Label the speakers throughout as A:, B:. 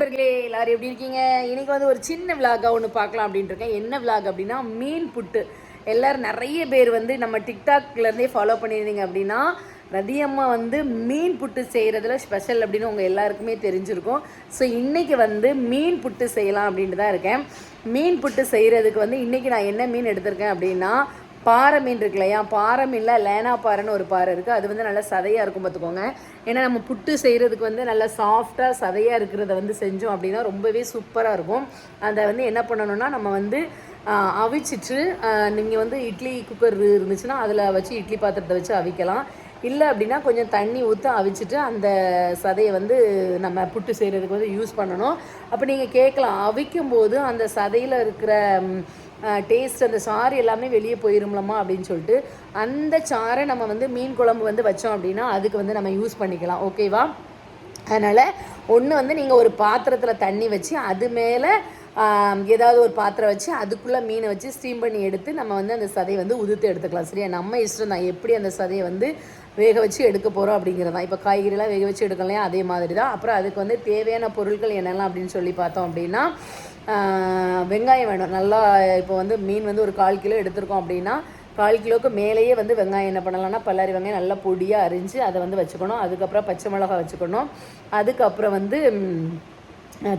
A: நண்பர்களே எல்லாரும் எப்படி இருக்கீங்க? இன்னைக்கு வந்து ஒரு சின்ன விலாகாக ஒன்று பார்க்கலாம் அப்படின்ட்டு இருக்கேன். என்ன விலாக் அப்படின்னா மீன் புட்டு. எல்லாரும் நிறைய பேர் வந்து நம்ம டிக்டாக்லேருந்தே ஃபாலோ பண்ணியிருந்தீங்க அப்படின்னா ரதியம்மா வந்து மீன் புட்டு செய்கிறதுல ஸ்பெஷல் அப்படின்னு உங்கள் எல்லாருக்குமே தெரிஞ்சிருக்கும். ஸோ இன்றைக்கி வந்து மீன் புட்டு செய்யலாம் அப்படின்ட்டு தான் இருக்கேன். மீன் புட்டு செய்கிறதுக்கு வந்து இன்றைக்கி நான் என்ன மீன் எடுத்திருக்கேன் அப்படின்னா பாறை மீன் இருக்கு இல்லையா பாறை மீனில் லேனா பாறைன்னு ஒரு பாறை இருக்குது அது வந்து நல்லா சதையாக இருக்கும் பார்த்துக்கோங்க ஏன்னா நம்ம புட்டு செய்கிறதுக்கு வந்து நல்லா சாஃப்டாக சதையாக இருக்கிறத வந்து செஞ்சோம் அப்படின்னா ரொம்பவே சூப்பராக இருக்கும். அதை வந்து என்ன பண்ணணும்னா நம்ம வந்து அவிச்சிட்டு நீங்கள் வந்து இட்லி குக்கர் இருந்துச்சுன்னா அதில் வச்சு இட்லி பாத்திரத்தை வச்சு அவிக்கலாம். இல்லை அப்படின்னா கொஞ்சம் தண்ணி ஊற்றி அவிச்சிட்டு அந்த சதையை வந்து நம்ம புட்டு செய்கிறதுக்கு வந்து யூஸ் பண்ணணும். அப்போ நீங்கள் கேட்கலாம். அவிக்கும் போது அந்த சதையில் இருக்கிற டேஸ்ட் அந்த சாறு எல்லாமே வெளியே போயிரும்லம்மா அப்படின்னு சொல்லிட்டு அந்த சாறை நம்ம வந்து மீன் குழம்பு வந்து வச்சோம் அப்படின்னா அதுக்கு வந்து நம்ம யூஸ் பண்ணிக்கலாம். ஓகேவா அதனால் ஒன்று வந்து நீங்கள் ஒரு பாத்திரத்தில் தண்ணி வச்சு அது மேலே ஏதாவது ஒரு பாத்திரம் வச்சு அதுக்குள்ளே மீனை வச்சு ஸ்டீம் பண்ணி எடுத்து நம்ம வந்து அந்த சதையை வந்து உதுத்து எடுத்துக்கலாம். சரியா? நம்ம இஷ்டம் தான் எப்படி அந்த சதையை வந்து வேக வச்சு எடுக்க போகிறோம் அப்படிங்கிறது தான். இப்போ காய்கறிலாம் வேக வச்சு எடுக்கலையா? அதே மாதிரி தான். அப்புறம் அதுக்கு வந்து தேவையான பொருட்கள் என்னெல்லாம் அப்படின்னு சொல்லி பார்த்தோம் அப்படின்னா வெங்காயம் வேணும். நல்லா இப்போ வந்து மீன் வந்து ஒரு கால் கிலோ எடுத்திருக்கோம் அப்படின்னா கால் கிலோவுக்கு மேலேயே வந்து வெங்காயம் என்ன பண்ணலாம்னா பல்லாரி வெங்காயம் நல்லா பொடியாக அரிஞ்சு அதை வந்து வச்சுக்கணும். அதுக்கப்புறம் பச்சை மிளகாய் வச்சுக்கணும். அதுக்கப்புறம் வந்து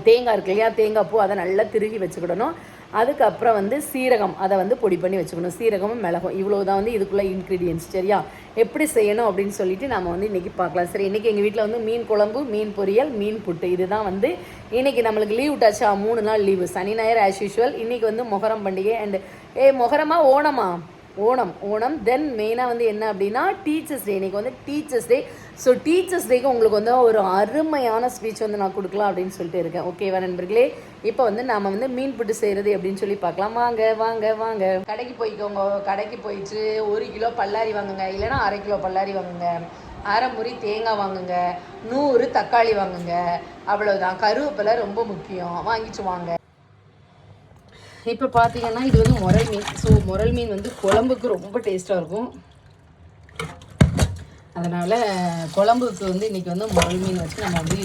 A: தேங்காய் இருக்கு இல்லையா? தேங்காய் பூ அதை நல்லா திருகி வச்சுக்கிடணும். அதுக்கப்புறம் வந்து சீரகம் அதை வந்து பொடி பண்ணி வச்சுக்கணும். சீரகமும் மிளகும் இவ்வளோ தான் வந்து இதுக்குள்ளே இன்க்ரீடியன்ஸ் சரியா? எப்படி செய்யணும் அப்படின்னு சொல்லிட்டு நம்ம வந்து இன்றைக்கி பார்க்கலாம். சரி இன்றைக்கி எங்கள் வீட்டில் வந்து மீன் குழம்பு மீன் பொரியல் மீன் புட்டு. இதுதான் வந்து இன்றைக்கி நம்மளுக்கு லீவ் விட்டாச்சா? மூணு நாள் லீவு சனி ஞாயிறு ஆஸ் யூஷுவல் இன்றைக்கி வந்து மொஹரம் பண்டிகை. அண்டு ஏ மொஹரமா ஓணமா? ஓணம். ஓணம் தென் மெயினாக வந்து என்ன அப்படின்னா டீச்சர்ஸ் டே இன்னைக்கு வந்து டீச்சர்ஸ் டே ஸோ டீச்சர்ஸ் டேக்கு உங்களுக்கு வந்து ஒரு அருமையான ஸ்பீச் வந்து நான் கொடுக்கலாம் அப்படின்னு சொல்லிட்டு இருக்கேன். ஓகேவா நண்பர்களே? இப்போ வந்து நாம் வந்து மீன் புட்டு செய்கிறது அப்படின்னு சொல்லி பார்க்கலாம். வாங்க வாங்க வாங்க. கடைக்கு போய்க்கோங்க. கடைக்கு போயிட்டு ஒரு கிலோ பல்லாரி வாங்குங்க. இல்லைன்னா அரை கிலோ பல்லாரி வாங்குங்க. அரை முறி தேங்காய் வாங்குங்க. நூறு தக்காளி வாங்குங்க. அவ்வளோதான் கருவேப்பிலை ரொம்ப முக்கியம். வாங்கிட்டு வாங்க. இப்போ பார்த்தீங்கன்னா இது வந்து முரல் மீன். ஸோ முரல் மீன் வந்து குழம்புக்கு ரொம்ப டேஸ்ட்டாக இருக்கும். அதனால் குழம்புக்கு வந்து இன்றைக்கி வந்து முரல் மீன் வச்சு நம்ம வந்து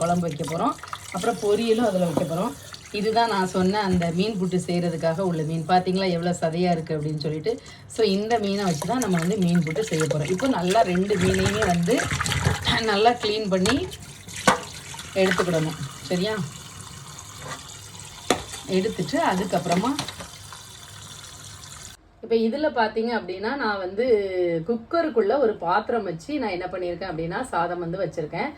A: குழம்பு வைக்க போகிறோம் அப்புறம் பொரியலும் அதில் வைக்க போகிறோம் இதுதான் நான் சொன்ன அந்த மீன் புட்டு செய்கிறதுக்காக உள்ள மீன். பார்த்தீங்களா எவ்வளோ சதையாக இருக்குது அப்படின்னு சொல்லிட்டு. ஸோ இந்த மீனை வச்சு தான் நம்ம வந்து மீன் புட்டு செய்ய போகிறோம் இப்போ நல்லா ரெண்டு மீனையுமே வந்து நல்லா க்ளீன் பண்ணி எடுத்துக்கிடணும். சரியா? எடுத்துட்டு அதுக்கப்புறமா இப்போ இதில் பார்த்தீங்க அப்படின்னா நான் வந்து குக்கருக்குள்ளே ஒரு பாத்திரம் வச்சு நான் என்ன பண்ணியிருக்கேன் அப்படின்னா சாதம் வந்து வச்சுருக்கேன்.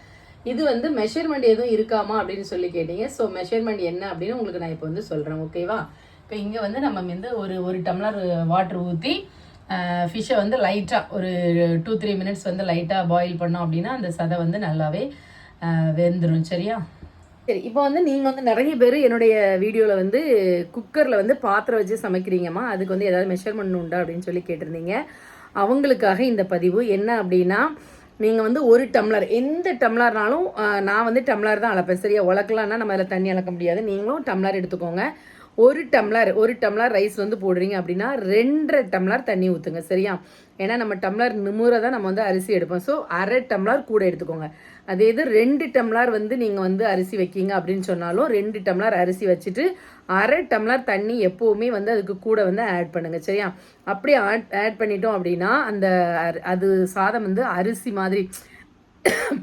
A: இது வந்து மெஷர்மெண்ட் எதுவும் இருக்காமா அப்படின்னு சொல்லி கேட்டீங்க. ஸோ மெஷர்மெண்ட் என்ன அப்படின்னு உங்களுக்கு நான் இப்போ வந்து சொல்கிறேன் ஓகேவா இப்போ இங்கே வந்து நம்ம வந்து ஒரு ஒரு டம்ளர் வாட்டர் ஊற்றி ஃபிஷ்ஷை வந்து லைட்டாக ஒரு டூ த்ரீ மினிட்ஸ் வந்து லைட்டாக பாயில் பண்ணோம் அப்படின்னா அந்த சதை வந்து நல்லாவே வெந்துடும் சரியா? சரி இப்போ வந்து நீங்கள் வந்து நிறைய பேர் என்னுடைய வீடியோவில் வந்து குக்கரில் வந்து பாத்திரம் வச்சு சமைக்கிறீங்கம்மா. அதுக்கு வந்து ஏதாவது மெஷர்மெண்ட் உண்டா அப்படின்னு சொல்லி கேட்டிருந்தீங்க. அவங்களுக்காக இந்த பதிவு என்ன அப்படின்னா நீங்கள் வந்து ஒரு டம்ளர் எந்த டம்ளர்னாலும் நான் வந்து டம்ளர் தான் அளப்பேன். சரியா உழக்கலாம்னா நம்ம அதில் தண்ணி அளக்க முடியாது. நீங்களும் டம்ளர் எடுத்துக்கோங்க. ஒரு டம்ளர் ஒரு டம்ளர் ரைஸ் வந்து போடுறீங்க அப்படின்னா ரெண்டரை டம்ளர் தண்ணி ஊற்றுங்க சரியா? ஏன்னா நம்ம டம்ளர் நிமுறை தான் நம்ம வந்து அரிசி எடுப்போம். ஸோ அரை டம்ளர் கூட எடுத்துக்கோங்க. அதே இது ரெண்டு டம்ளர் வந்து நீங்கள் வந்து அரிசி வைக்கீங்க அப்படின்னு சொன்னாலும் ரெண்டு டம்ளர் அரிசி வச்சுட்டு அரை டம்ளர் தண்ணி எப்போவுமே வந்து அதுக்கு கூட வந்து ஆட் பண்ணுங்கள் சரியா? அப்படி ஆட் ஆட் பண்ணிட்டோம் அப்படின்னா அந்த அது சாதம் வந்து அரிசி மாதிரி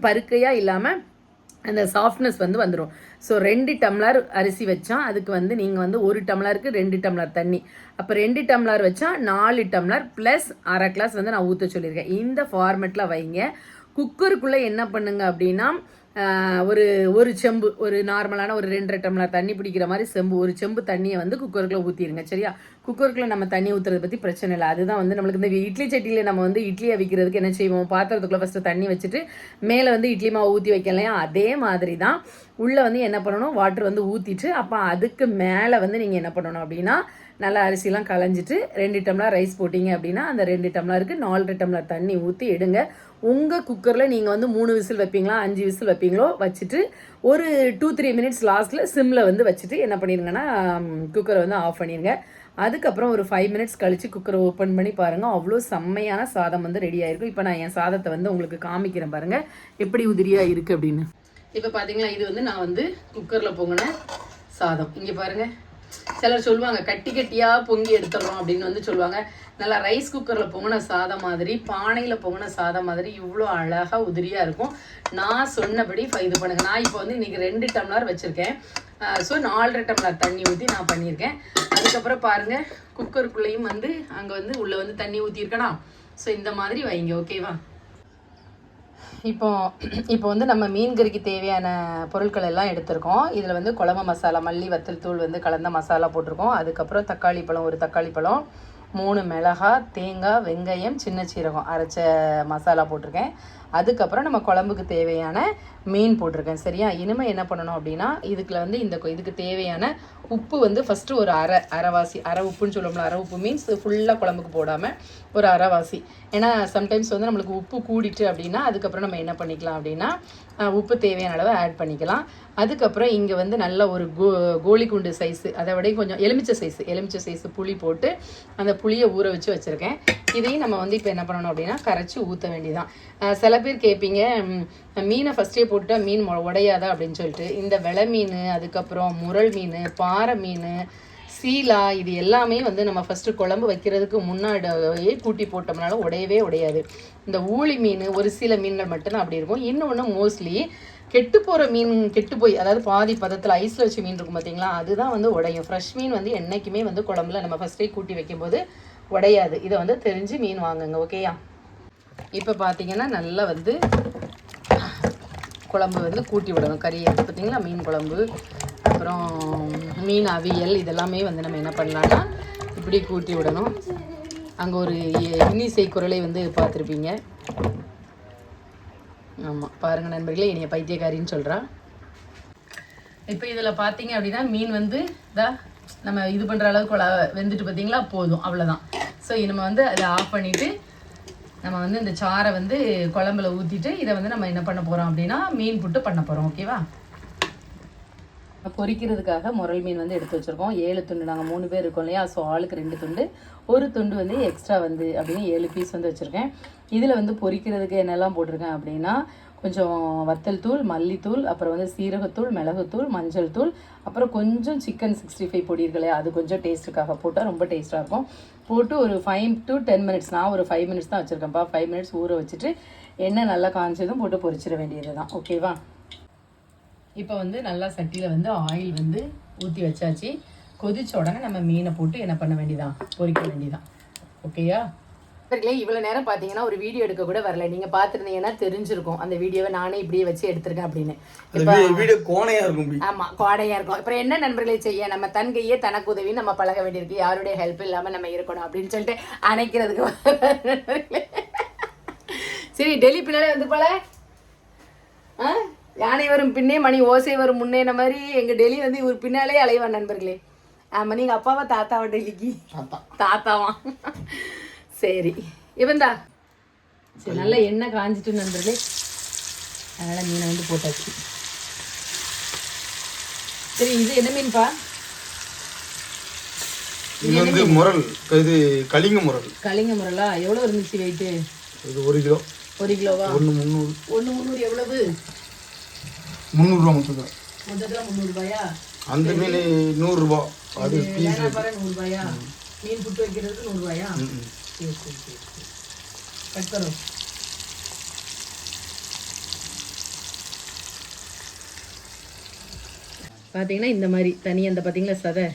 A: பருக்கையாக இல்லாமல் அந்த சாஃப்ட்னஸ் வந்து வந்துடும் ஸோ ரெண்டு டம்ளர் அரிசி வச்சா அதுக்கு வந்து நீங்கள் வந்து ஒரு டம்ளருக்கு ரெண்டு டம்ளர் தண்ணி. அப்போ ரெண்டு டம்ளர் வச்சா நாலு டம்ளர் ப்ளஸ் அரை கிளாஸ் வந்து நான் ஊற்ற சொல்லியிருக்கேன். இந்த ஃபார்மெட்டில் வைங்க. குக்கருக்குள்ளே என்ன பண்ணுங்க அப்படின்னா ஒரு ஒரு செம்பு ஒரு நார்மலான ஒரு ரெண்டரை டம்ளர் தண்ணி பிடிக்கிற மாதிரி செம்பு ஒரு செம்பு தண்ணியை வந்து குக்கருக்குள்ளே ஊற்றிடுங்க சரியா? குக்கருக்குள்ளே நம்ம தண்ணி ஊற்றுறத பற்றி பிரச்சனை இல்லை. அதுதான் வந்து நம்மளுக்கு இந்த இட்லி சட்டியில் நம்ம வந்து இட்லி அவிக்கிறதுக்கு என்ன செய்வோம்? பாத்திரத்துக்குள்ளே ஃபஸ்ட்டு தண்ணி வச்சுட்டு மேலே வந்து இட்லி மாவு ஊற்றி வைக்கலையா அதே மாதிரி தான் உள்ளே வந்து என்ன பண்ணணும்? வாட்டர் வந்து ஊற்றிட்டு அப்போ அதுக்கு மேலே வந்து நீங்கள் என்ன பண்ணணும் அப்படின்னா நல்லா அரிசிலாம் களைஞ்சிட்டு ரெண்டு டம்ளர் ரைஸ் போட்டிங்க அப்படின்னா அந்த ரெண்டு டம்ளருக்கு நாலு டம்ளர் தண்ணி ஊற்றி எடுங்க. உங்கள் குக்கரில் நீங்கள் வந்து மூணு விசில் வைப்பீங்களா அஞ்சு விசில் வைப்பீங்களோ வச்சுட்டு ஒரு டூ த்ரீ மினிட்ஸ் லாஸ்ட்டில் சிம்மில் வந்து வச்சுட்டு என்ன பண்ணிடுங்கன்னா குக்கரை வந்து ஆஃப் பண்ணிடுங்க அதுக்கப்புறம் ஒரு ஃபைவ் மினிட்ஸ் கழித்து குக்கரை ஓப்பன் பண்ணி பாருங்கள் அவ்வளோ செம்மையான சாதம் வந்து ரெடி ஆகிருக்கும் இப்போ நான் என் சாதத்தை வந்து உங்களுக்கு காமிக்கிறேன் பாருங்கள் எப்படி உதிரியாக இருக்குது அப்படின்னு. இப்போ பார்த்தீங்களா இது வந்து நான் வந்து குக்கரில் பொங்கின சாதம். இங்கே பாருங்கள் சிலர் சொல்லுவாங்க கட்டி கட்டியாக பொங்கி எடுத்துடுறோம் அப்படின்னு வந்து சொல்லுவாங்க. நல்லா ரைஸ் குக்கரில் பொங்கின சாதம் மாதிரி பானையில் பொங்கின சாதம் மாதிரி இவ்வளோ அழகாக உதிரியாக இருக்கும். நான் சொன்னபடி இது பண்ணுங்க. நான் இப்போ வந்து இன்றைக்கி ரெண்டு டம்ளர் வச்சுருக்கேன். ஸோ நாலரை டம்ளர் தண்ணி ஊற்றி நான் பண்ணியிருக்கேன். அதுக்கப்புறம் பாருங்கள் குக்கருக்குள்ளேயும் வந்து அங்கே வந்து உள்ளே வந்து தண்ணி ஊற்றிருக்கனா ஸோ இந்த மாதிரி வைங்க ஓகேவா இப்போ இப்போ வந்து நம்ம மீன் கறிக்கு தேவையான பொருட்கள் எல்லாம் எடுத்திருக்கோம். இதில் வந்து குழம்பு மசாலா மல்லி வத்தல் தூள் வந்து கலந்த மசாலா போட்டிருக்கோம். அதுக்கப்புறம் தக்காளி பழம் ஒரு தக்காளி பழம் மூணு மிளகா தேங்காய் வெங்காயம் சின்ன சீரகம் அரைச்ச மசாலா போட்டிருக்கேன். அதுக்கப்புறம் நம்ம குழம்புக்கு தேவையான மீன் போட்டிருக்கேன் சரியா? இனிமேல் என்ன பண்ணணும் அப்படின்னா இதுக்குள்ள வந்து இந்த கொ- இதுக்கு தேவையான உப்பு வந்து ஃபஸ்ட்டு ஒரு அரை அரைவாசி அரை உப்புன்னு சொல்லுவோம்ல அரை உப்பு மீன்ஸ் ஃபுல்லாக குழம்புக்கு போடாமல் ஒரு அரைவாசி ஏன்னா சம்டைம்ஸ் வந்து நம்மளுக்கு உப்பு கூடிட்டு அப்படின்னா அதுக்கப்புறம் நம்ம என்ன பண்ணிக்கலாம் அப்படின்னா உப்பு தேவையான அளவு ஆட் பண்ணிக்கலாம். அதுக்கப்புறம் இங்கே வந்து நல்ல ஒரு கோ கோழிக்குண்டு சைஸு அதை விட கொஞ்சம் எலுமிச்சை சைஸு எலுமிச்சை சைஸு புளி போட்டு அந்த புளியை ஊற வச்சு வச்சுருக்கேன். இதையும் நம்ம வந்து இப்போ என்ன பண்ணணும் அப்படின்னா கரைச்சி ஊற்ற வேண்டியதான் சில சில பேர் கேட்பீங்க மீனை ஃபஸ்ட்டே போட்டுட்டா மீன் மொ- உடையாதா? அப்படின்னு சொல்லிட்டு. இந்த வெலை மீன் அதுக்கப்புறம் முரள் மீன் பாறை மீன் சீலா இது எல்லாமே வந்து நம்ம ஃபஸ்ட்டு குழம்பு வைக்கிறதுக்கு முன்னாடியே கூட்டி போட்டோம்னால உடையவே உடையாது. இந்த ஊழி மீன் ஒரு சில மீன்கள் மட்டும்தான் அப்படி இருக்கும். இன்னொன்று மோஸ்ட்லி கெட்டு போகிற மீன் கெட்டு போய் அதாவது பாதி பதத்தில் ஐஸில் வச்ச மீன் இருக்கும் பார்த்தீங்களா அதுதான் வந்து உடையும். ஃப்ரெஷ் மீன் வந்து என்றைக்குமே வந்து குழம்புல நம்ம ஃபஸ்ட்டே கூட்டி வைக்கும்போது உடையாது. இதை வந்து தெரிஞ்சு மீன் வாங்குங்க ஓகேயா இப்போ பார்த்தீங்கன்னா நல்லா வந்து குழம்பு வந்து கூட்டி விடணும். கறி எடுத்து பார்த்தீங்களா மீன் குழம்பு அப்புறம் மீன் அவியல் இதெல்லாமே வந்து நம்ம என்ன பண்ணலான்னா இப்படி கூட்டி விடணும். அங்கே ஒரு இன்னிசை குரலை வந்து பார்த்துருப்பீங்க. ஆமாம் பாருங்கள் நண்பர்களே என்னைய பைத்தியக்காரின்னு சொல்கிறான் இப்போ இதில் பார்த்தீங்க அப்படின்னா மீன் வந்து இதா நம்ம இது பண்ணுற அளவுக்கு வெந்துட்டு பார்த்தீங்களா போதும். அவ்வளோதான் ஸோ நம்ம வந்து அதை ஆஃப் பண்ணிவிட்டு நம்ம வந்து இந்த சாரை வந்து குழம்புல ஊற்றிட்டு இதை வந்து நம்ம என்ன பண்ண போகிறோம் அப்படின்னா மீன் புட்டு பண்ண போகிறோம் ஓகேவா பொரிக்கிறதுக்காக முரல் மீன் வந்து எடுத்து வச்சுருக்கோம். ஏழு துண்டு நாங்கள் மூணு பேர் இருக்கோம் இல்லையா? ஸோ ஆளுக்கு ரெண்டு துண்டு. ஒரு துண்டு வந்து எக்ஸ்ட்ரா வந்து அப்படின்னு ஏழு பீஸ் வந்து வச்சுருக்கேன். இதில் வந்து பொறிக்கிறதுக்கு என்னெல்லாம் போட்டிருக்கேன் அப்படின்னா கொஞ்சம் வத்தல் தூள் மல்லித்தூள் அப்புறம் வந்து சீரகத்தூள் மிளகுத்தூள் மஞ்சள் தூள் அப்புறம் கொஞ்சம் சிக்கன் சிக்ஸ்டி ஃபைவ் பொடி இருக்கலையா அது கொஞ்சம் டேஸ்ட்டுக்காக போட்டால் ரொம்ப டேஸ்ட்டாக இருக்கும். போட்டு ஒரு ஃபைவ் டு டென் மினிட்ஸ் நான் ஒரு ஃபைவ் மினிட்ஸ் தான் வச்சுருக்கேன்ப்பா. ஃபைவ் மினிட்ஸ் ஊற வச்சுட்டு எண்ணெய் நல்லா காய்ஞ்சதும் போட்டு பொரிச்சிட வேண்டியது தான் ஓகேவா இப்போ வந்து நல்லா சட்டியில் வந்து ஆயில் வந்து ஊற்றி வச்சாச்சு. கொதிச்ச உடனே நம்ம மீனை போட்டு என்ன பண்ண வேண்டியதான் பொரிக்க வேண்டியதான் ஓகேயா சரிங்களே இவ்வளோ நேரம் பார்த்தீங்கன்னா ஒரு வீடியோ எடுக்க கூட வரல. நீங்கள் பார்த்துருந்தீங்கன்னா தெரிஞ்சிருக்கும். அந்த வீடியோவை நானே இப்படியே வச்சு எடுத்திருக்கேன் அப்படின்னு.
B: வீடியோ இருக்கும்.
A: ஆமா கோடையா இருக்கும். அப்புறம் என்ன நண்பர்களை செய்ய? நம்ம தன் கையே தனக்கு உதவி நம்ம பழக வேண்டியிருக்கு. யாருடைய ஹெல்ப் இல்லாம நம்ம இருக்கணும் அப்படின்னு சொல்லிட்டு அணைக்கிறதுக்கு நண்பர்களே. சரி டெல்லி பின்னாலே வந்து போல. ஆ? யானை வரும் பின்னே மணி ஓசை வரும் முன்னேன மாதிரி எங்க டெல்லி வந்து இவர் பின்னாலே அலைவான் நண்பர்களே. ஆமா நீங்க அப்பாவா தாத்தாவா டெல்லிக்கு?
B: தாத்தா.
A: தாத்தாவா? சரி. இவன்தா சரி நல்லா எண்ணெய் காஞ்சிட்டு நண்பர்களே அதனால மீனை வந்து போட்டாச்சு. சரி இது என்ன மீன்பா?
B: இது வந்து முரல். இது கலிங்க முரல்.
A: கலிங்க முரலா? எவ்வளோ இருந்துச்சு வெயிட்டு
B: இது ஒரு கிலோ.
A: ஒரு கிலோவா?
B: ஒன்று முந்நூறு.
A: ஒன்று முந்நூறு எவ்வளவு?
B: முந்நூறுரூவா தான்.
A: மொத்தத்தில் முந்நூறுபாயா
B: அந்த மீன் நூறுரூபா அது பீஸ்
A: நூறுபாயா மீன் புட்டு வைக்கிறதுக்கு நூறுபாயா
B: ம்.
A: சரி சரி சரி சரி கட் பார்த்தீங்கன்னா இந்த மாதிரி தனி அந்த பார்த்தீங்களா சதை?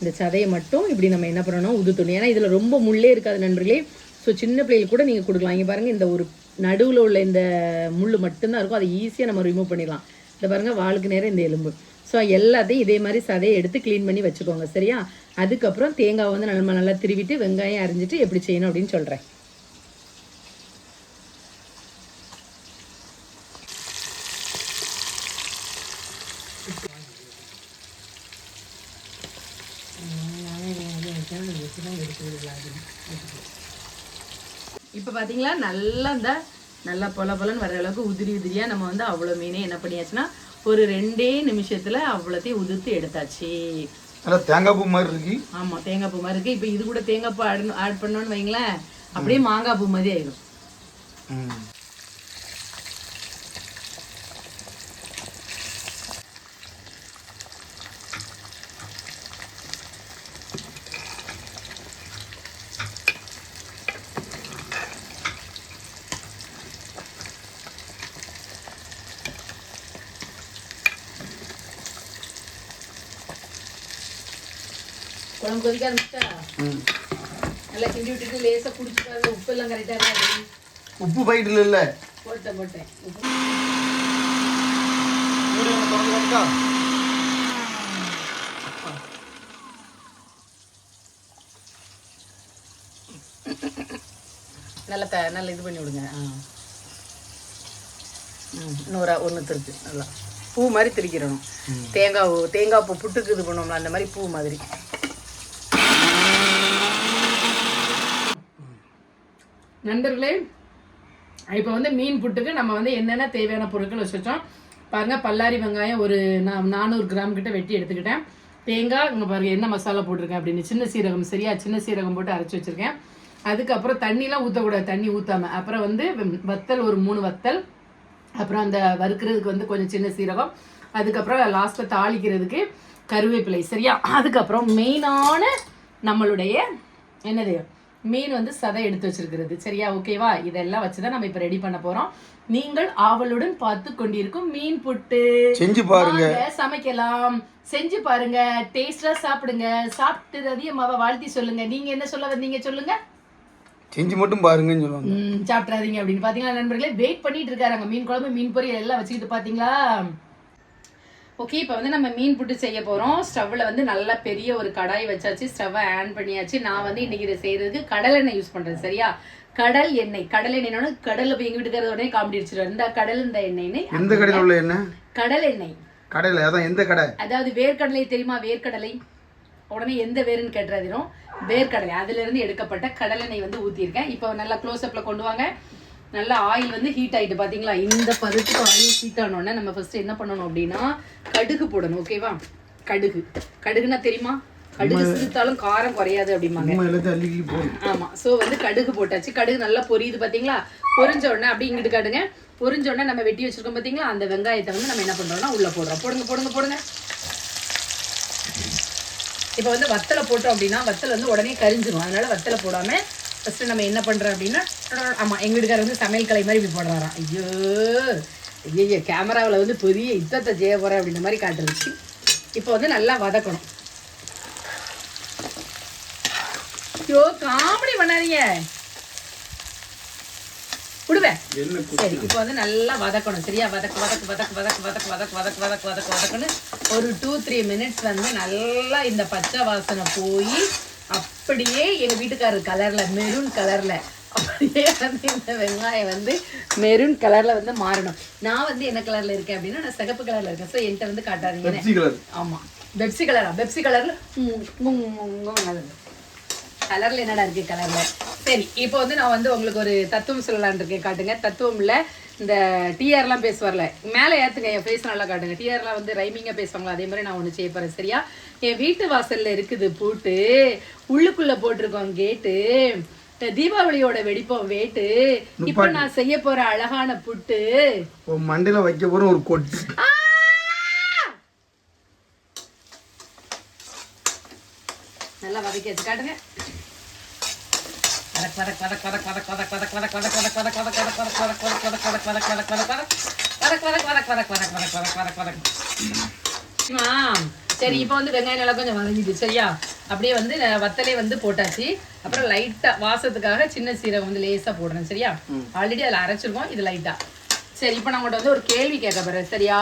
A: இந்த சதையை மட்டும் இப்படி நம்ம என்ன பண்ணணும்? உதுத்தணும் ஏன்னா இதில் ரொம்ப முள்ளே இருக்காது நண்பர்களே. ஸோ சின்ன பிள்ளைகளுக்கு கூட நீங்கள் கொடுக்கலாம். இங்கே பாருங்கள் இந்த ஒரு நடுவில் உள்ள இந்த முள் மட்டும்தான் இருக்கும். அதை ஈஸியாக நம்ம ரிமூவ் பண்ணிடலாம். இந்த பாருங்கள் வாளுக்கு நேரம் இந்த எலும்பு. ஸோ எல்லாத்தையும் இதே மாதிரி சதையை எடுத்து க்ளீன் பண்ணி வச்சுக்கோங்க சரியா? அதுக்கப்புறம் தேங்காவை வந்து நம்ம நல்லா திருவிட்டு வெங்காயம் அரிஞ்சிட்டு எப்படி செய்யணும் அப்படின்னு சொல்கிறேன் இப்போ பார்த்தீங்களா நல்லா இந்த நல்லா பொல பொலன்னு வர அளவுக்கு உதிரி உதிரியாக நம்ம வந்து அவ்வளோ மீனே என்ன பண்ணியாச்சுன்னா ஒரு ரெண்டே நிமிஷத்தில் அவ்வளோத்தையும் உதிர்த்து எடுத்தாச்சு.
B: நல்லா தேங்காய் பூ மாதிரி இருக்கு.
A: ஆமாம் தேங்காய் பூ மாதிரி இருக்கு. இப்போ இது கூட தேங்காய் பூ ஆட் ஆட் பண்ணோன்னு வைங்களேன் அப்படியே மாங்காய் பூ மாதிரி ஆயிடும். குழம்பு கொதிக்க நல்லா கிண்டி விட்டுட்டு லேசாக குடிச்சு பாருங்க உப்பு எல்லாம் கரெக்டாக இருக்காது
B: உப்பு பாக்கெட்டில் இல்லை.
A: போட்டேன் போட்டேன். உப்பு. நல்லா இது பண்ணி விடுங்க. ஆ. இன்னொரு ஒன்று திருக்கு நல்லா. பூ மாதிரி திரிக்கிறணும். தேங்காய் பூ- தேங்காய் பூ புட்டுக்கு இது பண்ணுவோம்ல அந்த மாதிரி பூ மாதிரி. நண்பர்களே இப்போ வந்து மீன் புட்டுக்கு நம்ம வந்து என்னென்ன தேவையான பொருட்கள் வச்சுருக்கோம்? பாருங்கள் பல்லாரி வெங்காயம் ஒரு நா- நானூறு கிராம் கிட்ட வெட்டி எடுத்துக்கிட்டேன். தேங்காய் இங்கே பாருங்க என்ன மசாலா போட்டிருக்கேன் அப்படின்னு. சின்ன சீரகம் சரியா? சின்ன சீரகம் போட்டு அரைச்சி வச்சுருக்கேன். அதுக்கப்புறம் தண்ணிலாம் ஊற்றக்கூடாது தண்ணி ஊற்றாம அப்புறம் வந்து வத்தல் ஒரு மூணு வத்தல். அப்புறம் அந்த வறுக்கிறதுக்கு வந்து கொஞ்சம் சின்ன சீரகம். அதுக்கப்புறம் லாஸ்ட்டில் தாளிக்கிறதுக்கு கருவேப்பிலை சரியா? அதுக்கப்புறம் மெயினான நம்மளுடைய என்னது? மீன் வந்து சதை எடுத்து வச்சிருக்கிறது. சரியா? ஓகேவா இதெல்லாம் வச்சு தான் நம்ம இப்போ ரெடி பண்ண போகிறோம் நீங்கள் ஆவலுடன் பார்த்து கொண்டிருக்கும் மீன் புட்டு.
B: செஞ்சு பாருங்க.
A: சமைக்கலாம். செஞ்சு பாருங்க. டேஸ்டா சாப்பிடுங்க. சாப்பிட்டு ரதியம்மாவை வாழ்த்தி சொல்லுங்க. நீங்க என்ன சொல்ல வந்தீங்க சொல்லுங்க.
B: செஞ்சு மட்டும் பாருங்கன்னு சொல்லுவாங்க.
A: ம் சாப்பிட்றாதீங்க அப்படின்னு. பாத்தீங்களா நண்பர்களே? வெயிட் பண்ணிட்டு இருக்காரு அங்க மீன் குழம்பு மீன் பொரியல் எல்லாம் வச்சுக்கிட்டு பாத்தீங்களா? ஓகே இப்போ வந்து நம்ம மீன் புட்டு செய்ய போறோம். ஸ்டவ்ல வந்து நல்ல பெரிய ஒரு கடாய் வச்சாச்சு. ஸ்டவ்வை ஆன் பண்ணியாச்சு. நான் வந்து இன்னைக்கு இதை செய்யறதுக்கு கடல் எண்ணெய் யூஸ் பண்றேன் சரியா? கடல் எண்ணெய். கடல் எண்ணெய்னோட கடல்ல போய் எங்க வீட்டுக்காரர் உடனே காமெடி அடிச்சிருவாரு இந்த கடல் இந்த எண்ணெய்னு
B: எந்த கடையில் உள்ள என்ன
A: கடல் எண்ணெய்.
B: கடையில் அதான் எந்த கடை?
A: அதாவது வேர்க்கடலை தெரியுமா? வேர்க்கடலை. உடனே எந்த வேருன்னு கேட்டுறதிரும். வேர்க்கடலை. அதுல இருந்து எடுக்கப்பட்ட கடலெண்ணெய் வந்து ஊத்தியிருக்கேன். இப்போ நல்லா க்ளோஸ் அப்ல கொண்டு வாங்க. நல்லா ஆயில் வந்து ஹீட் ஆயிட்டு பாத்தீங்களா? இந்த பதத்துக்கு ஆயில் ஹீட் ஆனோடனே நம்ம ஃபர்ஸ்ட் என்ன பண்ணணும் அப்படின்னா கடுகு போடணும் ஓகேவா கடுகு. கடுகுனா தெரியுமா? கடுகு சிரித்தாலும் காரம் குறையாது அப்படிம்பாங்க. ஆமா. சோ வந்து கடுகு போட்டாச்சு. கடுகு நல்லா பொரியுது பாத்தீங்களா? பொரிஞ்ச உடனே அப்படி இங்கிட்டு காட்டுங்க. பொரிஞ்ச உடனே நம்ம வெட்டி வச்சிருக்கோம் பாத்தீங்களா? அந்த வெங்காயத்தை வந்து நம்ம என்ன பண்றோம்னா உள்ள போடுறோம். போடுங்க போடுங்க போடுங்க. இப்போ வந்து வத்தலை போட்டோம் அப்படின்னா வத்தல் வந்து உடனே கரிஞ்சிரும். அதனால வத்தலை போடாம ஃபர்ஸ்ட் நம்ம என்ன பண்றோம் அப்படின்னா ஆமா எங்க வீட்டுக்காரர் வந்து சமையல் கலை மாதிரி இப்படி போடுறாராம். ஐயோ ஐயோ கேமராவில் வந்து பெரிய யுத்தத்தை செய்ய போறேன் அப்படின்ற மாதிரி காட்டுருச்சு இப்போ வந்து நல்லா வதக்கணும். ஐயோ காமெடி பண்ணாதீங்க. விடுவேன் சரி இப்போ வந்து நல்லா வதக்கணும் சரியா? வதக்கு வதக்கு வதக்கு வதக்கு வதக்கு வதக்கு வதக்கு வதக்கு வதக்கு வதக்குன்னு ஒரு டூ த்ரீ மினிட்ஸ் வந்து நல்லா இந்த பச்சை வாசனை போய் அப்படியே எங்கள் வீட்டுக்காரர் கலரில் மெரூன் கலரில் அப்படியே வந்து இந்த வெங்காயம் வந்து மெரூன் கலரில் வந்து மாறணும். நான் வந்து என்ன கலரில் இருக்கேன் அப்படின்னா நான் சிகப்பு கலரில் இருக்கேன். ஸோ என்கிட்ட வந்து காட்டாதீங்க. ஆமாம் பெப்சி கலரா பெப்சி கலரில் கலர்ல என்னடா இருக்கு கலர்ல? சரி இப்போ வந்து நான் வந்து உங்களுக்கு ஒரு தத்துவம் சொல்லலாம்னு இருக்கேன். காட்டுங்க. தத்துவம் இல்ல இந்த டிஆர்லாம் பேசுவார்ல. மேலே ஏத்துங்க என் ஃபேஸ் நல்லா காட்டுங்க. டிஆர்லாம் வந்து ரைமிங்கா பேசுவாங்களா? அதே மாதிரி நான் ஒன்று செய்ய போறேன். சரியா? என் வீட்டு வாசல்ல இருக்குது பூட்டு. உள்ளுக்குள்ள போட்டிருக்கோம் கேட்டு தீபாவளியோட வெடிப்போம் வேட்டு. இப்போ நான் செய்ய போற அழகான புட்டு.
B: மண்டையில வைக்க போற ஒரு கொட்டு!
A: நல்லா வதக்கி வச்சு காட்டுங்க. சரி இப்போ வந்து வெங்காயம் நல்லா கொஞ்சம் வதங்கிட்டு சரியா? அப்படியே வந்து வத்தலே வந்து போட்டாச்சு. அப்புறம் லைட்டா வாசத்துக்காக சின்ன சீரகம் வந்து லேசா போடுறேன் சரியா? ஆல்ரெடி அதில் அரைச்சிருக்கோம் இது லைட்டா சரி இப்போ நான் உங்கள்கிட்ட வந்து ஒரு கேள்வி கேட்க போறேன் சரியா?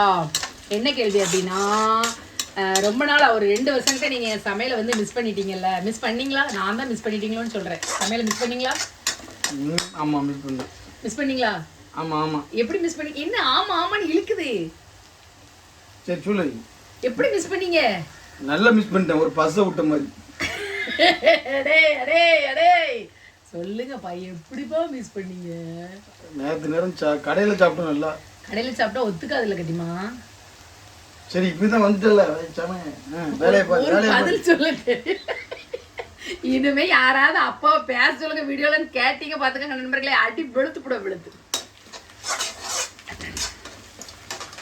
A: என்ன கேள்வி அப்படின்னா ரொம்ப நாள் ஒரு ரெண்டு வருஷங்கிட்ட நீங்க சமையலை வந்து மிஸ் பண்ணிட்டீங்கல்ல? மிஸ் பண்ணீங்களா? நான் தான் மிஸ் பண்ணிட்டீங்களோன்னு சொல்றேன். சமையலை மிஸ் பண்ணீங்களா?
B: ஆமா மிஸ் பண்ண
A: மிஸ் பண்ணீங்களா?
B: ஆமா ஆமா.
A: எப்படி மிஸ் பண்ணி என்ன ஆமா ஆமான்னு இழுக்குது.
B: சரி சொல்லு.
A: எப்படி மிஸ் பண்ணீங்க?
B: நல்லா மிஸ் பண்ணிட்டேன் ஒரு பஸ்ஸை விட்ட மாதிரி.
A: அடே அடே அடே. சொல்லுங்கப்பா எப்படிப்பா மிஸ் பண்ணீங்க?
B: நேற்று நேரம் கடையில் சாப்பிட்டோம் நல்லா.
A: கடையில சாப்பிட்டா ஒத்துக்காதுல்ல கட்டிமா?
B: சரி இப்பதான் வந்துட்டல வேலையை
A: பதில் சொல்லுங்க. இனிமே யாராவது அப்பா பேச சொல்லுங்க வீடியோல கேட்டீங்க பாத்துக்கங்க நண்பர்களே. அடி வெளுத்து போட வெளுத்து.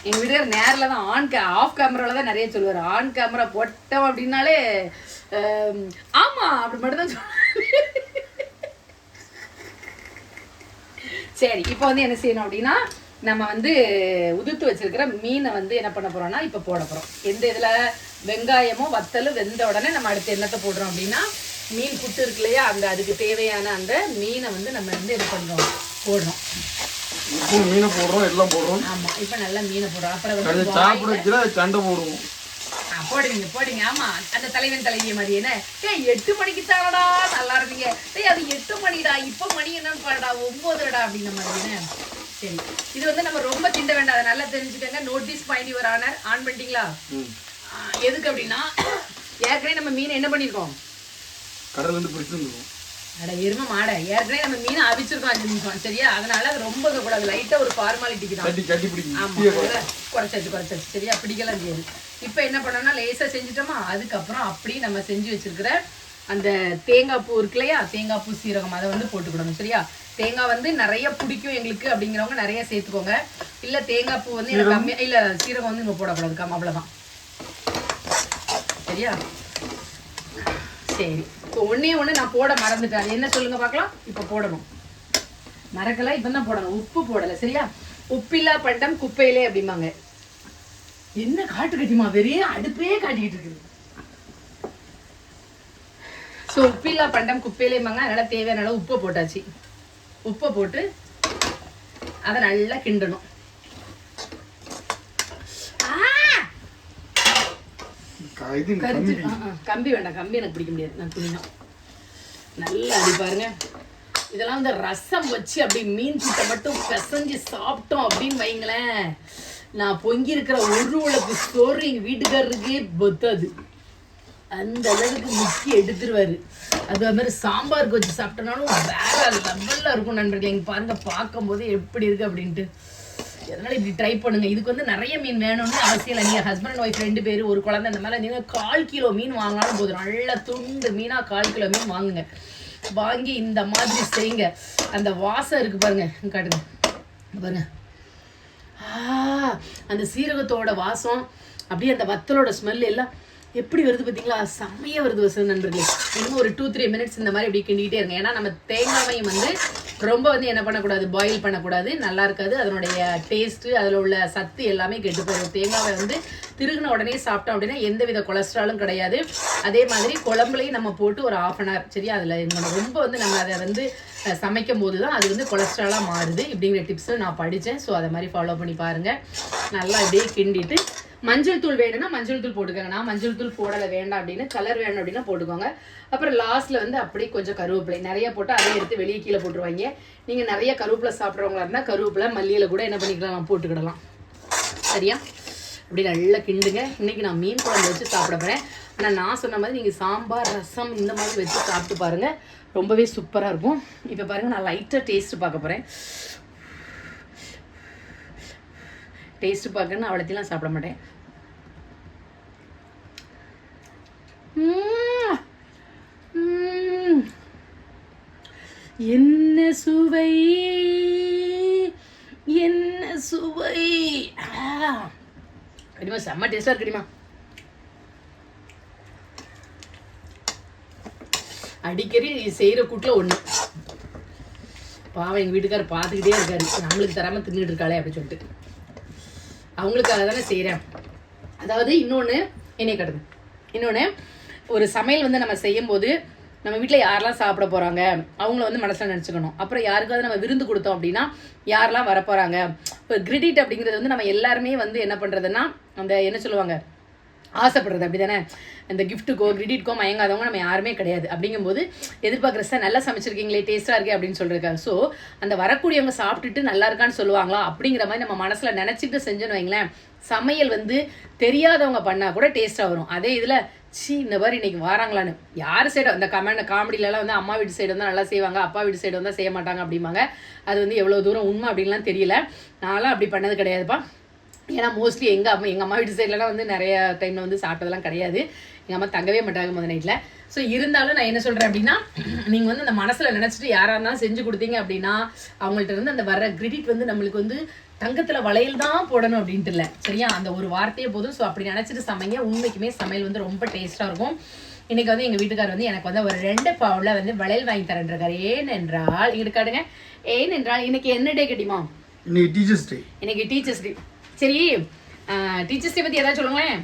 A: எங்க வீட்டுக்கார் நேரில் தான் ஆன் கே ஆஃப் கேமரால தான் நிறைய சொல்லுவார். ஆன் கேமரா போட்டோம் அப்படின்னாலே ஆம், அப்படி மட்டும் தான் சொல்லுவாரு. சரி இப்போ வந்து என்ன செய்யணும் அப்படின்னா நம்ம வந்து உதுத்து வச்சிருக்கிற மீனை வந்து என்ன பண்ண போறோம்னா இப்போ போட போறோம். எந்த இதுல வெங்காயமும் வத்தலும் வெந்த உடனே நம்ம அடுத்து என்னத்தை போடுறோம் அப்படின்னா மீன் புட்டு இருக்கு இல்லையா அந்த அதுக்கு தேவையான அந்த மீனை வந்து நம்ம வந்து என்ன பண்றோம் போடுறோம்.
B: மீனை போடுறோம் எல்லாம் போடுறோம்.
A: ஆமா இப்போ நல்லா மீனை போடுறோம். அப்புறம் வந்து
B: சாப்பிட சண்டை போடுவோம்.
A: போடுவீங்க போடுங்க ஆமா அந்த தலைவன் தலைவிய மாதிரி என்ன? ஏய் எட்டு மணிக்கு தானடா நல்லா இருப்பீங்க. ஏய் அது எட்டு மணிடா இப்ப மணி என்னன்னு பாருடா ஒன்பதுடா அப்படின்ற மாதிரி என்ன? சரி இது வந்து நம்ம ரொம்ப திண்ட வேண்டாம். அதை நல்லா தெரிஞ்சுக்கங்க. Notice point your honour on பண்ணிட்டீங்களா எதுக்கு அப்படின்னா ஏற்கனவே நம்ம மீன் என்ன பண்ணியிருக்கோம்?
B: கடல்ல இருந்து பிடிச்சு வந்துருவோம்
A: அட எரும மாட. ஏற்கனவே நம்ம மீனை அவிச்சிருக்கோம் அஞ்சு நிமிஷம். சரியா? அதனால அது ரொம்ப கூடாது லைட்டா ஒரு ஃபார்மாலிட்டிக்கு தான். ஆமா குறைச்சாச்சு குறைச்சாச்சு சரியா? பிடிக்கலாம் செய்யாது இப்போ என்ன பண்ணோம்னா லேசா செஞ்சுட்டோமா? அதுக்கப்புறம் அப்படி நம்ம செஞ்சு வச்சிருக்கிற அந்த தேங்காய் பூ இருக்கு இல்லையா? தேங்காய் பூ சீரகம் அதை வந்து போட்டுக்கிடணும். சரியா? தேங்காய் வந்து நிறைய பிடிக்கும் எங்களுக்கு அப்படிங்கிறவங்க நிறைய சேர்த்துக்கோங்க. இல்ல தேங்காய் பூ வந்து எனக்கு கம்மியா இல்ல சீரகம் வந்து இங்க போடக்கூடாது கம் அவ்வளவுதான். சரியா? சரி. இப்போ ஒண்ணே ஒண்ணு நான் போட மறந்துட்டேன். என்ன சொல்லுங்க பார்க்கலாம்? இப்போ போடணும். மறக்கல இப்போ தான் போடணும். உப்பு போடலை சரியா? உப்பில்லா பண்டம் குப்பையிலே அப்படிம்பாங்க. என்ன காட்டு கட்டிமா வெறிய அடுப்பே காட்டிக்கிட்டு இருக்குது. ஸோ உப்பில்லா பண்டம் குப்பையிலேம்பாங்க அதனால தேவையான அளவு உப்பை போட்டாச்சு. உப்பை போட்டு அதை நல்லா கிண்டணும்.
B: கம்பி
A: வேண்டாம். கம்பி எனக்கு பிடிக்க முடியாது. நான் துணிதான். நல்லா அப்படி பாருங்க. இதெல்லாம் வந்து ரசம் வச்சு அப்படி மீன் புட்டை மட்டும் பிசைஞ்சு சாப்பிட்டோம் அப்படின்னு வைங்களேன். நான் பொங்கி இருக்கிற ஒரு உலக்கு சோறு எங்க வீட்டுக்காரருக்கே பத்தாது. அந்த அளவுக்கு முக்கி எடுத்துருவாரு. அது மாதிரி சாம்பாருக்கு வச்சு சாப்பிட்டனாலும் வேற லெவல்ல இருக்கும் நண்பர்களே. இங்க பாருங்க பார்க்கும்போது எப்படி இருக்கு அப்படின்ட்டு. அதனால இப்படி ட்ரை பண்ணுங்க? இதுக்கு வந்து நிறைய மீன் வேணும்னு அவசியம் இல்லை. நீங்க ஹஸ்பண்ட் அண்ட் ஒய்ஃப் ரெண்டு பேரும் ஒரு குழந்தை இந்த மாதிரி நீங்க கால் கிலோ மீன் வாங்கினாலும் போதும். நல்ல துண்டு மீனா கால் கிலோ மீன் வாங்குங்க. வாங்கி இந்த மாதிரி செய்யுங்க. அந்த வாசம் இருக்கு பாருங்க காட்டுங்க. பாருங்க. அந்த சீரகத்தோட வாசம் அப்படியே அந்த வத்தலோட ஸ்மெல் எல்லாம் எப்படி வருது பார்த்தீங்களா செம்மையாக வருது வசந்த் நண்பர்களே. இன்னும் ஒரு டூ த்ரீ மினிட்ஸ் இந்த மாதிரி இப்படி கிண்டிகிட்டே இருங்க. ஏன்னா நம்ம தேங்காவையும் வந்து ரொம்ப வந்து என்ன பண்ணக்கூடாது? பாயில் பண்ணக்கூடாது. நல்லா இருக்காது. அதனுடைய டேஸ்ட்டு அதில் உள்ள சத்து எல்லாமே கெட்டு போயிடும். தேங்காவை வந்து திருகுன உடனே சாப்பிட்டோம் அப்படின்னா எந்த வித கொலஸ்ட்ராலும் கிடையாது. அதே மாதிரி குழம்புலையும் நம்ம போட்டு ஒரு ஆஃப் அன் ஹவர் சரியா? அதில் ரொம்ப வந்து நம்ம அதை வந்து சமைக்கும் போது தான் அது வந்து கொலஸ்ட்ராலாக மாறுது. இப்படிங்கிற டிப்ஸும் நான் படித்தேன் ஸோ அதை மாதிரி ஃபாலோ பண்ணி பாருங்கள் நல்லா அப்படியே கிண்டிட்டு மஞ்சள் தூள் வேணும்னா மஞ்சள் தூள் போட்டுக்கோங்க. நான் மஞ்சள் தூள் போடலை வேண்டாம் அப்படின்னு கலர் வேணும் அப்படின்னா போட்டுக்கோங்க. அப்புறம் லாஸ்ட்ல வந்து அப்படியே கொஞ்சம் கருவேப்பிலை நிறைய போட்டு அதை எடுத்து வெளியே கீழே போட்டுருவாங்க. நீங்கள் நிறைய கருவேப்பிலை சாப்பிட்றவங்களா இருந்தால் கருவேப்பிலை மல்லியில கூட என்ன பண்ணிக்கலாம் போட்டுக்கிடலாம். சரியா? அப்படி நல்லா கிண்டுங்க. இன்னைக்கு நான் மீன் குழம்பு வச்சு சாப்பிட போகிறேன் ஆனால் நான் சொன்ன மாதிரி நீங்கள் சாம்பார் ரசம் இந்த மாதிரி வச்சு சாப்பிட்டு பாருங்க. ரொம்பவே சூப்பராக இருக்கும். இப்போ பாருங்க நான் லைட்டாக டேஸ்ட்டு பார்க்க போகிறேன் டேஸ்ட்டு பார்க்கணும்னு அவ்வளோத்தையும் சாப்பிட மாட்டேன். என்ன சுவை? என்ன சுவை? கடிமா செம்ம டேஸ்டா இருக்கு கடிமா அடிக்கடி செய்யற கூட்டுல ஒண்ணு. பாவம் எங்க வீட்டுக்காரர் பார்த்துக்கிட்டே இருக்காரு. நம்மளுக்கு தராம தின்னுட்டு இருக்காளே அப்படின்னு சொல்லிட்டு. அவங்களுக்காக தானே செய்கிறேன் அதாவது இன்னொன்று என்னைய கட்டுது இன்னொன்று ஒரு சமையல் வந்து நம்ம செய்யும்போது நம்ம வீட்டில் யாரெல்லாம் சாப்பிட போகிறாங்க அவங்கள வந்து மனசில் நினச்சிக்கணும். அப்புறம் யாருக்காவது நம்ம விருந்து கொடுத்தோம் அப்படின்னா யாரெல்லாம் வரப்போகிறாங்க இப்போ கிரெடிட் அப்படிங்கிறது வந்து நம்ம எல்லாருமே வந்து என்ன பண்ணுறதுன்னா அந்த என்ன சொல்லுவாங்க? ஆசைப்படுறது அப்படிதானே? இந்த கிஃப்ட்டுக்கோ கிரெடிட்க்கோ மயங்காதவங்க நம்ம யாருமே கிடையாது. அப்படிங்கும்போது எதிர்பார்க்குற சார் நல்லா சமைச்சிருக்கீங்களே டேஸ்ட்டாக இருக்கே அப்படின்னு சொல்லியிருக்காங்க ஸோ அந்த வரக்கூடியவங்க சாப்பிட்டுட்டு நல்லா இருக்கான்னு சொல்லுவாங்களா? அப்படிங்கிற மாதிரி நம்ம மனசில் நினச்சிட்டு செஞ்சோன்னு வைங்களேன் சமையல் வந்து தெரியாதவங்க பண்ணால் கூட டேஸ்ட்டாக வரும். அதே இதில் சீ இந்த மாதிரி இன்னைக்கு வராங்களான்னு. யார் சைடு அந்த கமெண்ட் காமெடியிலலாம் வந்து அம்மா வீட்டு சைடு வந்தால் நல்லா செய்வாங்க அப்பா வீட்டு சைடு வந்தால் செய்ய மாட்டாங்க அப்படிம்பாங்க. அது வந்து எவ்வளோ தூரம் உண்மை அப்படின்லாம் தெரியல. நான்லாம் அப்படி பண்ணது கிடையாதுப்பா. ஏன்னா மோஸ்ட்லி எங்கள் அம்மா எங்கள் அம்மா வீட்டு சைட்லலாம் வந்து நிறைய டைமில் வந்து சாப்பிட்டதெல்லாம் கிடையாது. எங்கள் அம்மா தங்கவே மாட்டாங்க முத நைட்டில் ஸோ இருந்தாலும் நான் என்ன சொல்கிறேன் அப்படின்னா நீங்கள் வந்து அந்த மனசில் நினச்சிட்டு யாராக இருந்தாலும் செஞ்சு கொடுத்தீங்க அப்படின்னா அவங்கள்ட்ட இருந்து அந்த வர கிரெடிட் வந்து நம்மளுக்கு வந்து தங்கத்தில் வளையல் தான் போடணும் அப்படின்ட்டு இல்லை. சரியா? அந்த ஒரு வார்த்தையே போதும். ஸோ அப்படி நினச்சிட்டு சமைங்க. உண்மைக்குமே சமையல் வந்து ரொம்ப டேஸ்ட்டாக இருக்கும். இன்னைக்கு வந்து எங்கள் வீட்டுக்காரர் வந்து எனக்கு வந்து ஒரு ரெண்டு பவுனில் வந்து வளையல் வாங்கி தரேன்ருக்காரு ஏனென்றால் இங்கிட்டு காட்டுங்க. ஏனென்றால் இன்னைக்கு என்ன டே கட்டிமா?
B: இன்னைக்கு டீச்சர்ஸ் டே
A: இன்னைக்கு டீச்சர்ஸ் டே சரி டீச்சர்ஸ் பற்றி ஏதாவது சொல்லுங்களேன்.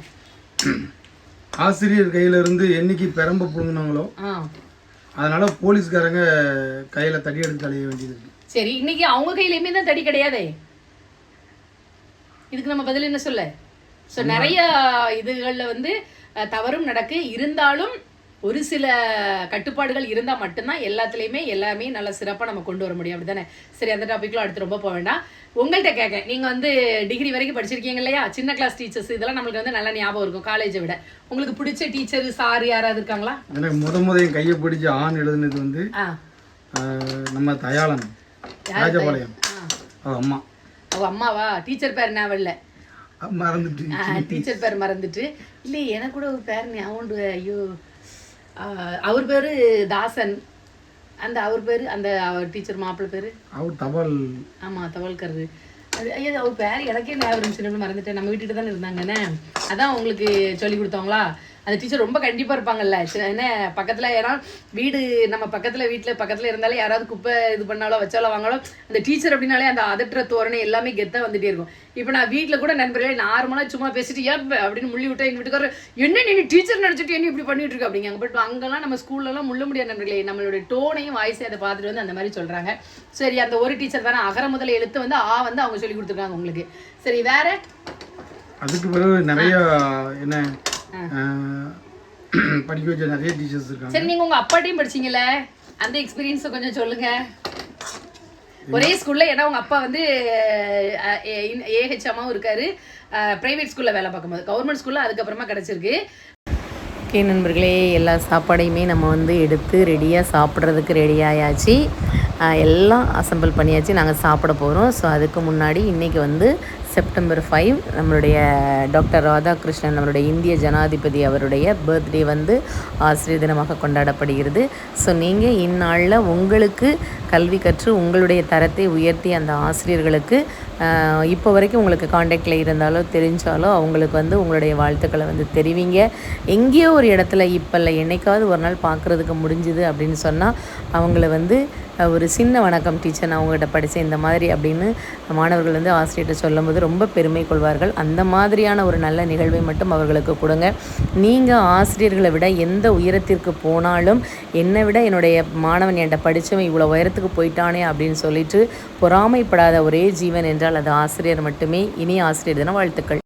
B: ஆசிரியர் கையில இருந்து என்னைக்கு பெரம்ப புடுங்கினாங்களோ அதனால போலீஸ்காரங்க கையில தடி எடுத்து அலைய வேண்டியது.
A: சரி இன்னைக்கு அவங்க கையிலையுமே தான் தடி கிடையாதே. இதுக்கு நம்ம பதில் என்ன சொல்ல? ஸோ நிறைய இதுகளில் வந்து தவறும் நடக்கு. இருந்தாலும் ஒரு சில கட்டுப்பாடுகள் இருந்தால் மட்டும்தான் எல்லாத்துலேயுமே எல்லாமே நல்ல சிறப்பாக நம்ம கொண்டு வர முடியும். அப்படிதானே? சரி அந்த டாப்பிக்லாம் அடுத்து ரொம்ப போக வேண்டாம். உங்கள்கிட்ட கேட்க நீங்கள் வந்து டிகிரி வரைக்கும் படிச்சிருக்கீங்க இல்லையா? சின்ன கிளாஸ் டீச்சர்ஸ் இதெல்லாம் நம்மளுக்கு வந்து நல்ல ஞாபகம் இருக்கும் காலேஜை விட. உங்களுக்கு பிடிச்ச டீச்சர் சார் யாராவது இருக்காங்களா?
B: எனக்கு முத முத என் கையை பிடிச்சி ஆண் எழுதுனது வந்து நம்ம தயாளன். ராஜபாளையம். அம்மா.
A: அவ அம்மாவா? டீச்சர் பேர் ஞாபகம்
B: அஹ் மறந்துட்டு.
A: டீச்சர் பேர் மறந்துட்டு. இல்லை எனக்கு கூட ஒரு பேர் ஞாபகம். ஐயோ. அவர் பேர் தாசன். அந்த அவர் பேர் அந்த அவர் டீச்சர் மாப்பிள்ளை பேர்?
B: அவர் தபால்.
A: ஆமாம் தவல்கர் அது ஐயோ அவர் பேர் எனக்கே ஞாபகம் இருந்துச்சு மறந்துட்டேன். நம்ம வீட்டுக்கு தானே இருந்தாங்கண்ணே அதான் உங்களுக்கு சொல்லி கொடுத்தவங்களா? அந்த டீச்சர் ரொம்ப கண்டிப்பாக இருப்பாங்கல்ல. என்ன பக்கத்தில் ஏன்னா வீடு நம்ம பக்கத்தில் வீட்டில் பக்கத்தில் இருந்தாலே யாராவது குப்பை இது பண்ணாலோ வச்சாலோ வாங்காலோ அந்த டீச்சர் அப்படின்னாலே அந்த அதட்டுற தோரணை எல்லாமே கெத்தாக வந்துட்டே இருக்கும். இப்போ நான் வீட்டில் கூட நண்பர்களே நார்மலாக சும்மா பேசிட்டு ஏன் அப்படின்னு முள்ளி விட்டா எங்கள் வீட்டுக்காரர் என்ன நீ டீச்சர் நினச்சிட்டு என்ன இப்படி பண்ணிட்டு இருக்க? அப்படிங்க. பட் அங்கெல்லாம் நம்ம ஸ்கூல்லலாம் முள்ள முடியாது நண்பர்களே நம்மளுடைய டோனையும் வாய்ஸை அதை பார்த்துட்டு வந்து அந்த மாதிரி சொல்கிறாங்க சரி அந்த ஒரு டீச்சர் தானே அகர முதல எழுத்து வந்து ஆ வந்து அவங்க சொல்லி கொடுத்துருக்காங்க உங்களுக்கு. சரி வேற?
B: அதுக்கு பிறகு நிறைய என்ன படிக்க வச்ச நிறைய டீச்சர்ஸ் இருக்காங்க.
A: சரி நீங்க உங்க அப்பாட்டையும் படிச்சீங்கல்ல? அந்த எக்ஸ்பீரியன்ஸை கொஞ்சம் சொல்லுங்க. ஒரே ஸ்கூல்ல ஏன்னா உங்க அப்பா வந்து ஏஹெச்எம்மாவும் இருக்காரு. பிரைவேட் ஸ்கூல்ல வேலை பார்க்கும்போது. கவர்மெண்ட் ஸ்கூல்ல அதுக்கப்புறமா கிடைச்சிருக்கு. ஓகே நண்பர்களே எல்லா சாப்பாடையுமே நம்ம வந்து எடுத்து ரெடியாக சாப்பிட்றதுக்கு ரெடி ஆயாச்சு. ஆஹ் எல்லாம் அசெம்பிள் பண்ணியாச்சு. நாங்கள் சாப்பிட போகிறோம் ஸோ அதுக்கு முன்னாடி இன்றைக்கி வந்து செப்டம்பர் ஃபைவ் நம்மளுடைய டாக்டர் ராதாகிருஷ்ணன் நம்மளுடைய இந்திய ஜனாதிபதி அவருடைய பர்த்டே வந்து ஆசிரியர் தினமாக கொண்டாடப்படுகிறது. ஸோ நீங்கள் இந்நாளில் உங்களுக்கு கல்வி கற்று உங்களுடைய தரத்தை உயர்த்தி அந்த ஆசிரியர்களுக்கு இப்போ வரைக்கும் உங்களுக்கு காண்டாக்டில் இருந்தாலோ தெரிஞ்சாலோ அவங்களுக்கு வந்து உங்களுடைய வாழ்த்துக்களை வந்து தெரிவிங்க. எங்கேயோ ஒரு இடத்துல இப்போ இல்லை என்னைக்காவது ஒரு நாள் பார்க்குறதுக்கு முடிஞ்சுது அப்படின்னு சொன்னால் அவங்கள வந்து ஒரு சின்ன வணக்கம் டீச்சர் நான் உங்கள்கிட்ட படித்தேன் இந்த மாதிரி அப்படின்னு மாணவர்கள் வந்து ஆசிரியர்கிட்ட சொல்லும்போது ரொம்ப பெருமை கொள்வார்கள். அந்த மாதிரியான ஒரு நல்ல நிகழ்வை மட்டும் அவர்களுக்கு கொடுங்க. நீங்கள் ஆசிரியர்களை விட எந்த உயரத்திற்கு போனாலும் என்னை விட என்னுடைய மாணவன் என்கிட்ட படித்தவன் இவ்வளோ உயரத்துக்கு போயிட்டானே அப்படின்னு சொல்லிட்டு பொறாமைப்படாத ஒரே ஜீவன் என்றால் அது ஆசிரியர் மட்டுமே இனி ஆசிரியர் தின வாழ்த்துக்கள்.